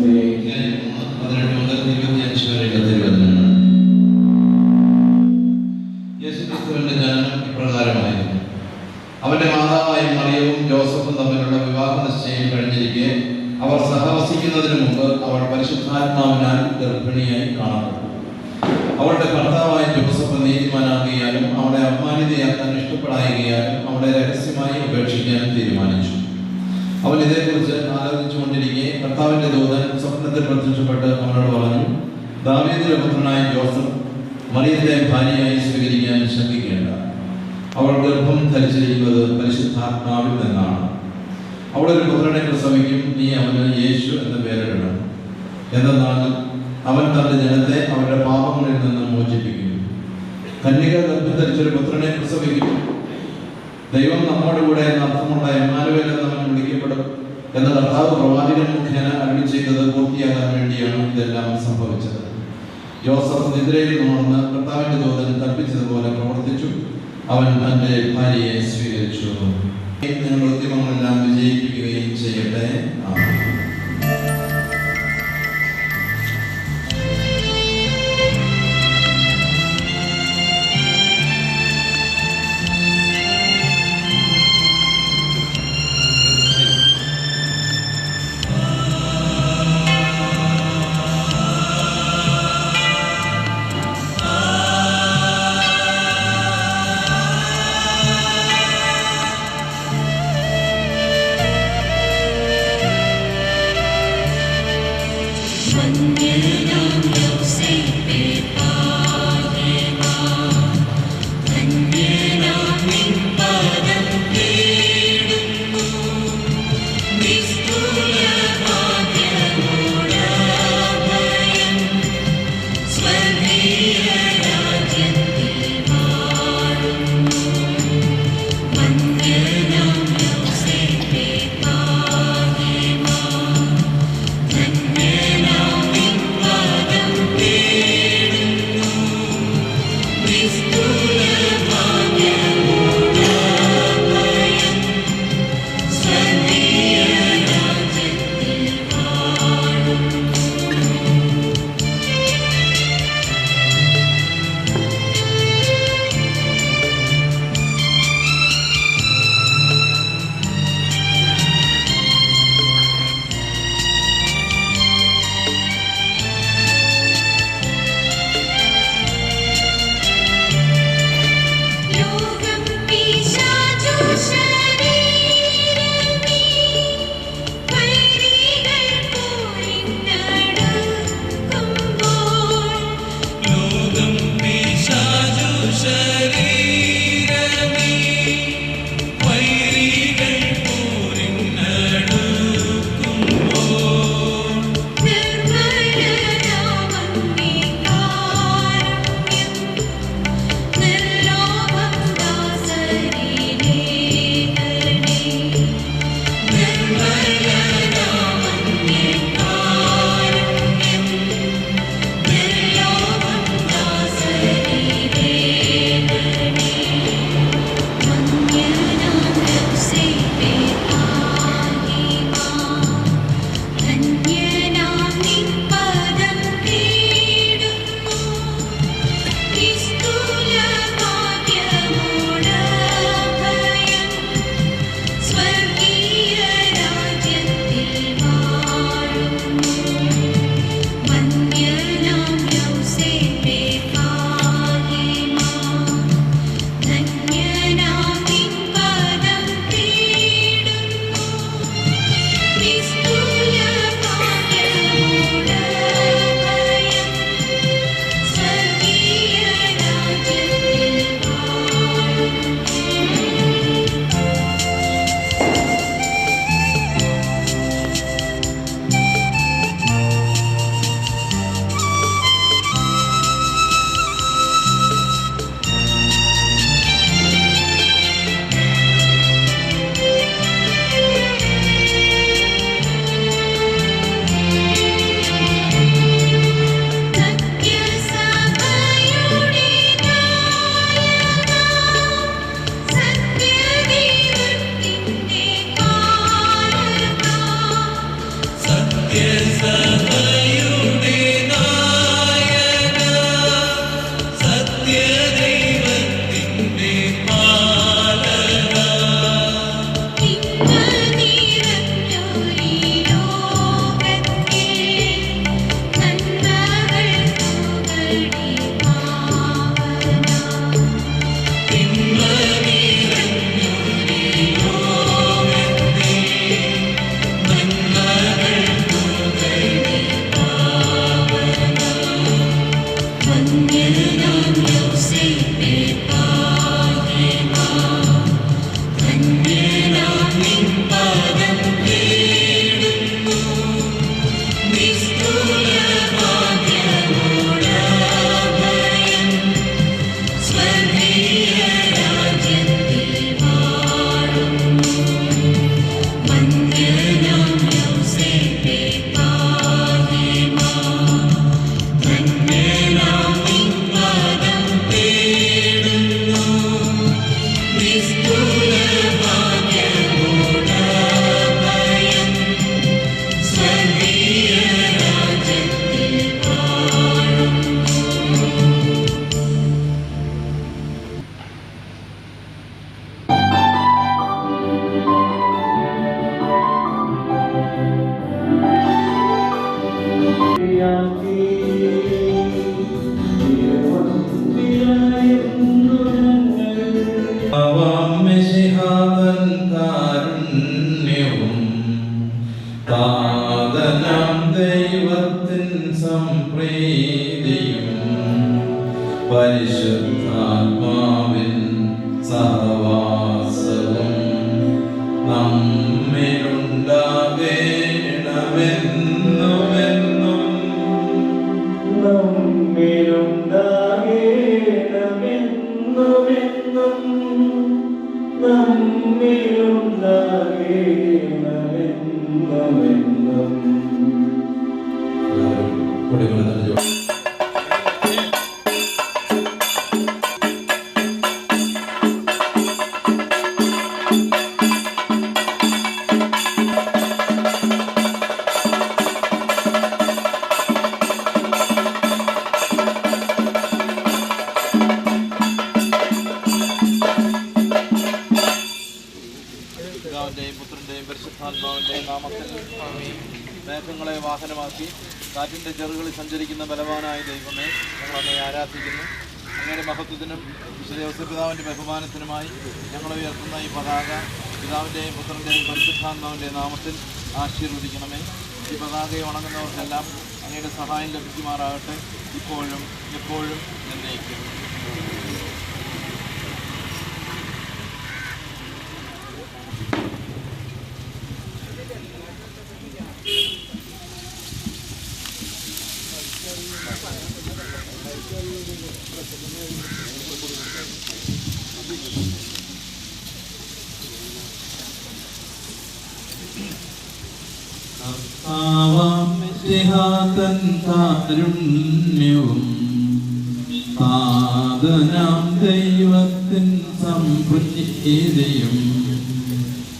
me. മറിയത്തെ ഭാര്യയായി സ്വീകരിക്കാൻ ശ്രദ്ധിക്കേണ്ട അവൾ ഗർഭം ധരിച്ചിരിക്കുന്നത് പരിശുദ്ധാത്മാവിൽ നിന്നാണ്. അവളൊരു പുത്രനെ പ്രസവിക്കും നീ അവന് യേശു എന്ന പേരിടണം. എന്തെന്നാൽ അവൻ തന്റെ ജനത്തെ അവരുടെ പാപങ്ങളിൽ നിന്ന് മോചിപ്പിക്കും. കന്യക ഗർഭം ധരിച്ചൊരു പുത്രനെ പ്രസവിക്കും. ദൈവം നമ്മോടുകൂടെ എന്ന അർത്ഥമുള്ള എമ്മാനുവേൽ എന്നവൻ വിളിക്കപ്പെടും എന്ന കർത്താവ് പ്രവാചകൻ മുഖേന അരുളി ചെയ്തത് പൂർത്തിയാകാൻ വേണ്ടിയാണ് ഇതെല്ലാം സംഭവിച്ചത്. ജോസഫ് നിദ്രയിൽ ഉണർന്ന് കർത്താവിന്റെ ദൂതൻ തപ്പിച്ചതുപോലെ പ്രവർത്തിച്ചു. അവൻ തന്റെ ഭാര്യയെ സ്വീകരിച്ചു. xuân nhớ nhau nhiều say về ta is good. Bianchi. എല്ലാവരും കൊടിമരം പുത്രന്റെയും പരിശുദ്ധാത്മാവിന്റെയും നാമത്തിൽ മേഘങ്ങളെ വാഹനമാക്കി കാറ്റിന്റെ ചെറുകളിൽ സഞ്ചരിക്കുന്ന ബലവാനായ ദൈവമേ ഞങ്ങൾ അങ്ങേ ആരാധിക്കുന്നു. അങ്ങയുടെ മഹത്വത്തിനും വിശുദ്ധ പിതാവിന്റെ ബഹുമാനത്തിനുമായി ഞങ്ങൾ ഉയർത്തുന്ന ഈ പതാക പിതാവിന്റെയും പുത്രന്റെയും പരിശുദ്ധാത്മാവിന്റെയും നാമത്തിൽ ആശീർവദിക്കണമേ. ഈ പതാകയെ ഉണങ്ങുന്നവർക്കെല്ലാം അങ്ങയുടെ സഹായം ലഭിക്കുമാറാകട്ടെ. ഇപ്പോഴും എപ്പോഴും എന്നേക്കും. കർത്താവാമിശിഹാതൻ കാരുണ്യവും ദൈവത്തിൻ സംപ്രീതിയും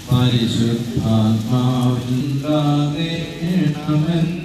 പരിശുദ്ധാത്മാവിണ്ടാകേണമെന്നുമെന്നും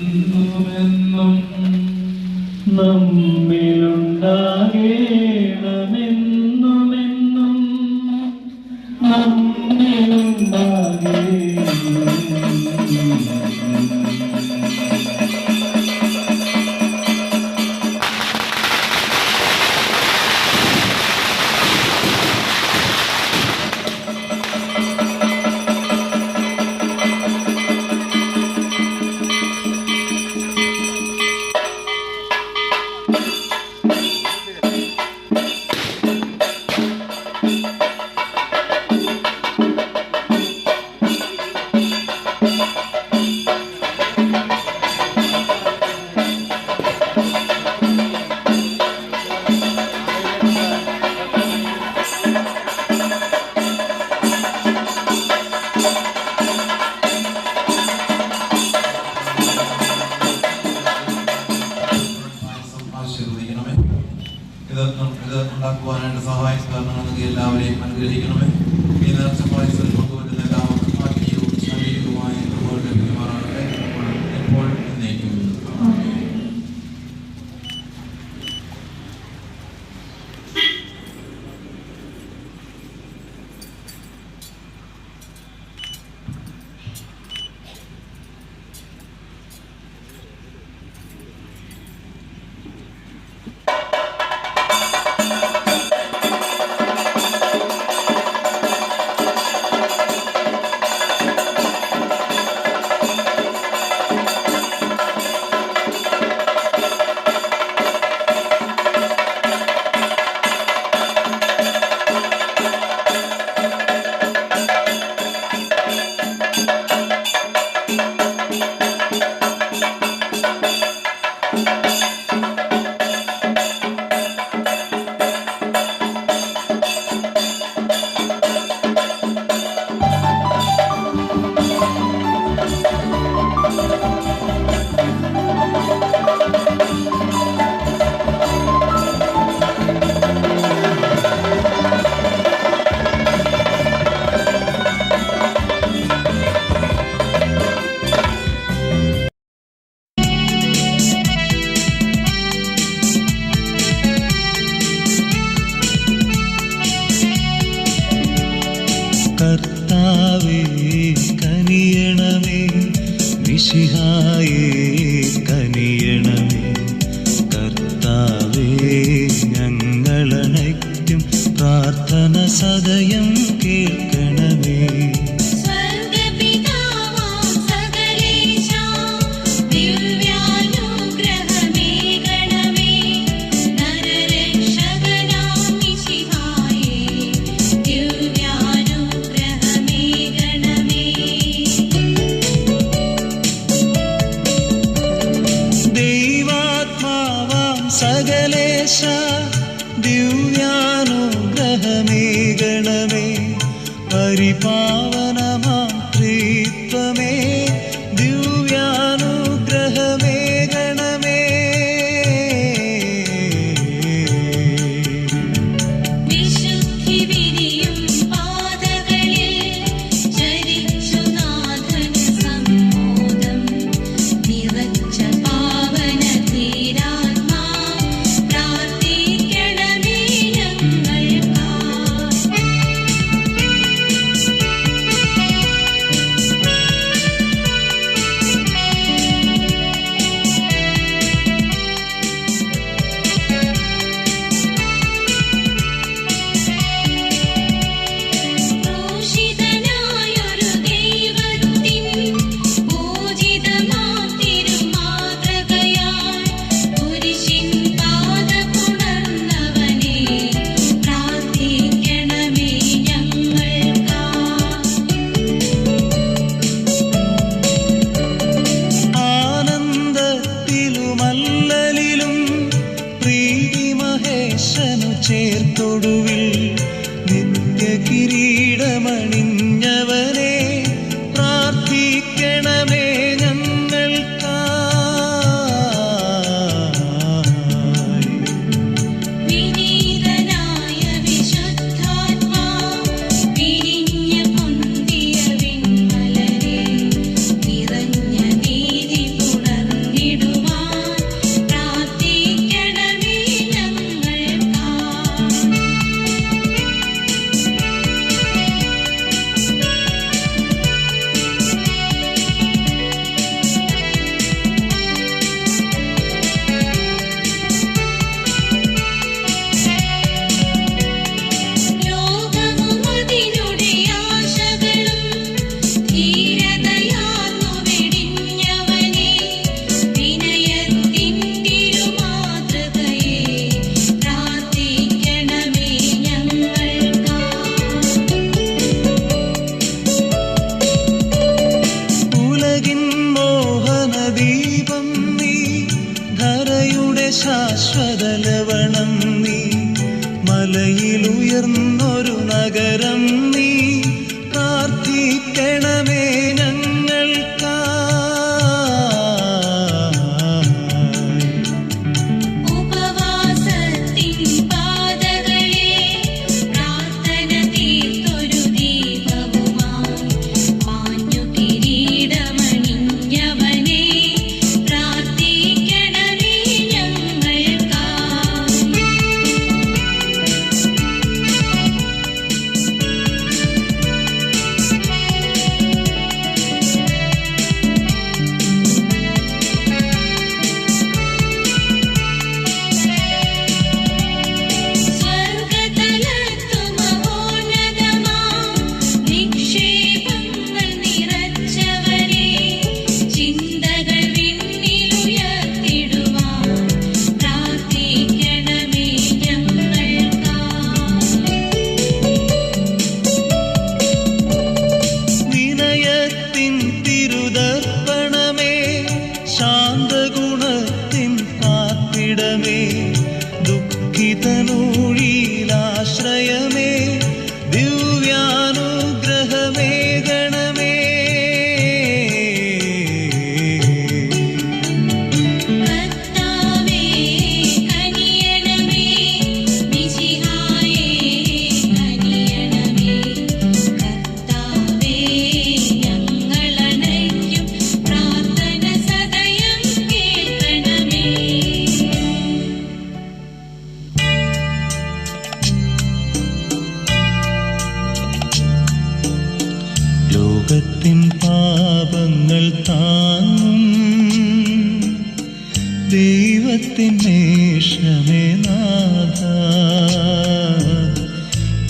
മേഷമേ നാഥ.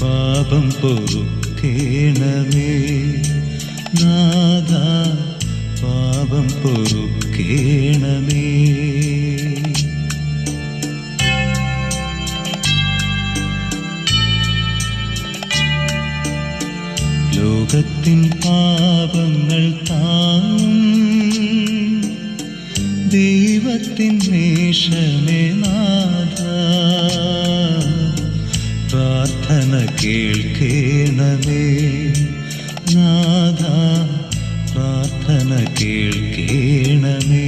പാപം പൊറുക്കേണമേ നാഥ. പാപം പൊറുക്കേണമേ കേൾക്കേണമേ നാഥ പ്രാർത്ഥന കേൾക്കേണമേ